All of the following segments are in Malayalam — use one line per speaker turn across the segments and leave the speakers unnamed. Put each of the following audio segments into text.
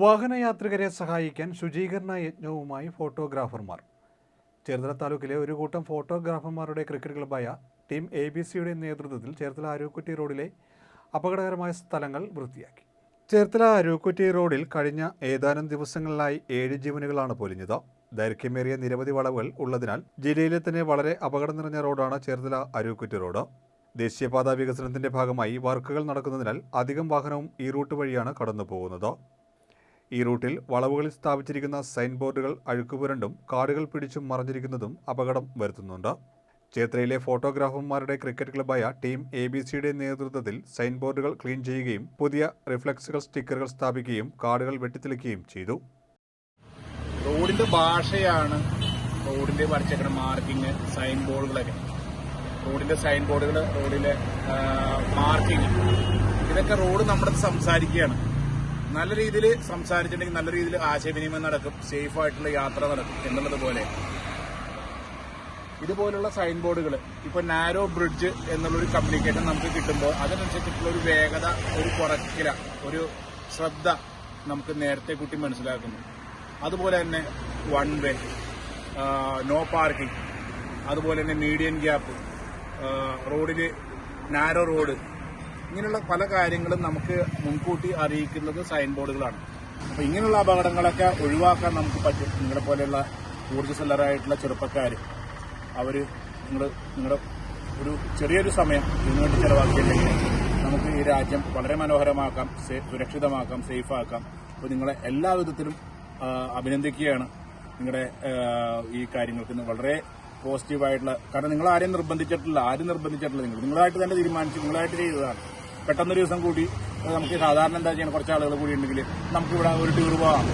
വാഹനയാത്രികരെ സഹായിക്കാൻ ശുചീകരണ യജ്ഞവുമായി ഫോട്ടോഗ്രാഫർമാർ. ചേർത്തല താലൂക്കിലെ ഒരു കൂട്ടം ഫോട്ടോഗ്രാഫർമാരുടെ ക്രിക്കറ്റ് ക്ലബായ ടീം എ ബി സിയുടെ നേതൃത്വത്തിൽ ചേർത്തല അരൂക്കുറ്റി റോഡിലെ അപകടകരമായ സ്ഥലങ്ങൾ വൃത്തിയാക്കി. ചേർത്തല അരൂക്കുറ്റി റോഡിൽ കഴിഞ്ഞ ഏതാനും ദിവസങ്ങളിലായി ഏഴ് ജീവനുകളാണ് പൊലിഞ്ഞത്. ദൈർഘ്യമേറിയ നിരവധി വളവുകൾ ഉള്ളതിനാൽ ജില്ലയിലെ തന്നെ വളരെ അപകടം നിറഞ്ഞ റോഡാണ് ചേർത്തല അരൂക്കുറ്റി റോഡ്. ദേശീയപാതാ വികസനത്തിന്റെ ഭാഗമായി വർക്കുകൾ നടക്കുന്നതിനാൽ അധികം വാഹനവും ഈ റൂട്ട് വഴിയാണ് കടന്നു പോകുന്നത് ഈ റൂട്ടിൽ വളവുകളിൽ സ്ഥാപിച്ചിരിക്കുന്ന സൈൻ ബോർഡുകൾ അഴുക്കുപുരണ്ടും കാടുകൾ പിടിച്ചും മറഞ്ഞിരിക്കുന്നതും അപകടം വരുത്തുന്നുണ്ട്. ചേത്രയിലെ ഫോട്ടോഗ്രാഫർമാരുടെ ക്രിക്കറ്റ് ക്ലബ്ബായ ടീം എ ബി സിയുടെ നേതൃത്വത്തിൽ സൈൻ ബോർഡുകൾ ക്ലീൻ ചെയ്യുകയും പുതിയ റിഫ്ലക്സുകൾ സ്റ്റിക്കറുകൾ സ്ഥാപിക്കുകയും കാടുകൾ വെട്ടിത്തെളിക്കുകയും ചെയ്തു.
റോഡിന്റെ ഭാഷയാണ് റോഡിന്റെ വരച്ചേക്കുന്ന മാർക്കിങ് സൈൻ ബോർഡുകളൊക്കെ. റോഡിന്റെ സൈൻ ബോർഡുകൾ റോഡിലെ മാർക്കിങ്. ഇതൊക്കെ റോഡ് നമ്മുടെ സംസാരിക്കുകയാണ്. നല്ല രീതിയിൽ സംസാരിച്ചിട്ടുണ്ടെങ്കിൽ നല്ല രീതിയിൽ ആശയവിനിമയം നടക്കും സേഫ് ആയിട്ടുള്ള യാത്ര നടക്കും എന്നുള്ളത് പോലെ. ഇതുപോലുള്ള സൈൻ ബോർഡുകൾ ഇപ്പൊ നാരോ ബ്രിഡ്ജ് എന്നുള്ളൊരു കമ്മ്യൂണിക്കേഷൻ നമുക്ക് കിട്ടുമ്പോൾ അതിനനുസരിച്ചിട്ടുള്ള ഒരു വേഗത ഒരു കുറക്കില ഒരു ശ്രദ്ധ നമുക്ക് നേരത്തെ കൂട്ടി മനസ്സിലാക്കുന്നു. അതുപോലെ തന്നെ വൺ വേ നോ പാർക്കിംഗ് അതുപോലെ തന്നെ മീഡിയം ഗ്യാപ്പ് റോഡിൽ നാരോ റോഡ് ഇങ്ങനെയുള്ള പല കാര്യങ്ങളും നമുക്ക് മുൻകൂട്ടി അറിയിക്കുന്നത് സൈൻ ബോർഡുകളാണ് അപ്പോൾ ഇങ്ങനെയുള്ള അപകടങ്ങളൊക്കെ ഒഴിവാക്കാൻ നമുക്ക് പറ്റും. നിങ്ങളെ പോലെയുള്ള ഊർജസ്വലരായിട്ടുള്ള ചെറുപ്പക്കാർ അവർ നിങ്ങൾ നിങ്ങളുടെ ഒരു ചെറിയൊരു സമയം ഇതിനുവേണ്ടി ചെലവാക്കിയിട്ടുണ്ടെങ്കിൽ നമുക്ക് ഈ രാജ്യം വളരെ മനോഹരമാക്കാം സുരക്ഷിതമാക്കാം സേഫാക്കാം. അപ്പോൾ നിങ്ങളെ എല്ലാ വിധത്തിലും അഭിനന്ദിക്കുകയാണ് നിങ്ങളുടെ ഈ കാര്യങ്ങൾക്ക്. വളരെ പോസിറ്റീവായിട്ടുള്ള കാരണം നിങ്ങൾ ആരെയും നിർബന്ധിച്ചിട്ടില്ല ആരും നിർബന്ധിച്ചിട്ടില്ല നിങ്ങൾ. നിങ്ങളായിട്ട് തന്നെ തീരുമാനിച്ചു നിങ്ങളായിട്ട് ചെയ്തതാണ്. പെട്ടെന്നൊരു ദിവസം കൂടി നമുക്ക് സാധാരണ എന്താ ചെയ്യണം കുറച്ച് ആളുകൾ കൂടി ഉണ്ടെങ്കിൽ നമുക്ക് ഇവിടെ ഒരു ടൂർ പോവാം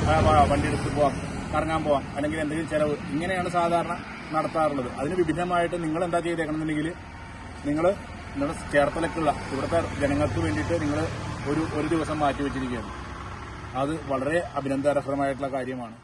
വണ്ടി എടുത്ത് പോവാം കറങ്ങാൻ പോവാം അല്ലെങ്കിൽ എന്തെങ്കിലും ചെലവ്. ഇങ്ങനെയാണ് സാധാരണ നടത്താറുള്ളത്. അതിന് വിഭിന്നമായിട്ട് നിങ്ങൾ എന്താ ചെയ്തേക്കണമെന്നുണ്ടെങ്കിൽ നിങ്ങൾ നിങ്ങളുടെ ചേർത്തലക്കുള്ള ഇവിടുത്തെ ജനങ്ങൾക്ക് വേണ്ടിയിട്ട് നിങ്ങൾ ഒരു ഒരു ദിവസം മാറ്റി വെച്ചിരിക്കുകയാണ്. അത് വളരെ അഭിനന്ദനകരമായിട്ടുള്ള കാര്യമാണ്.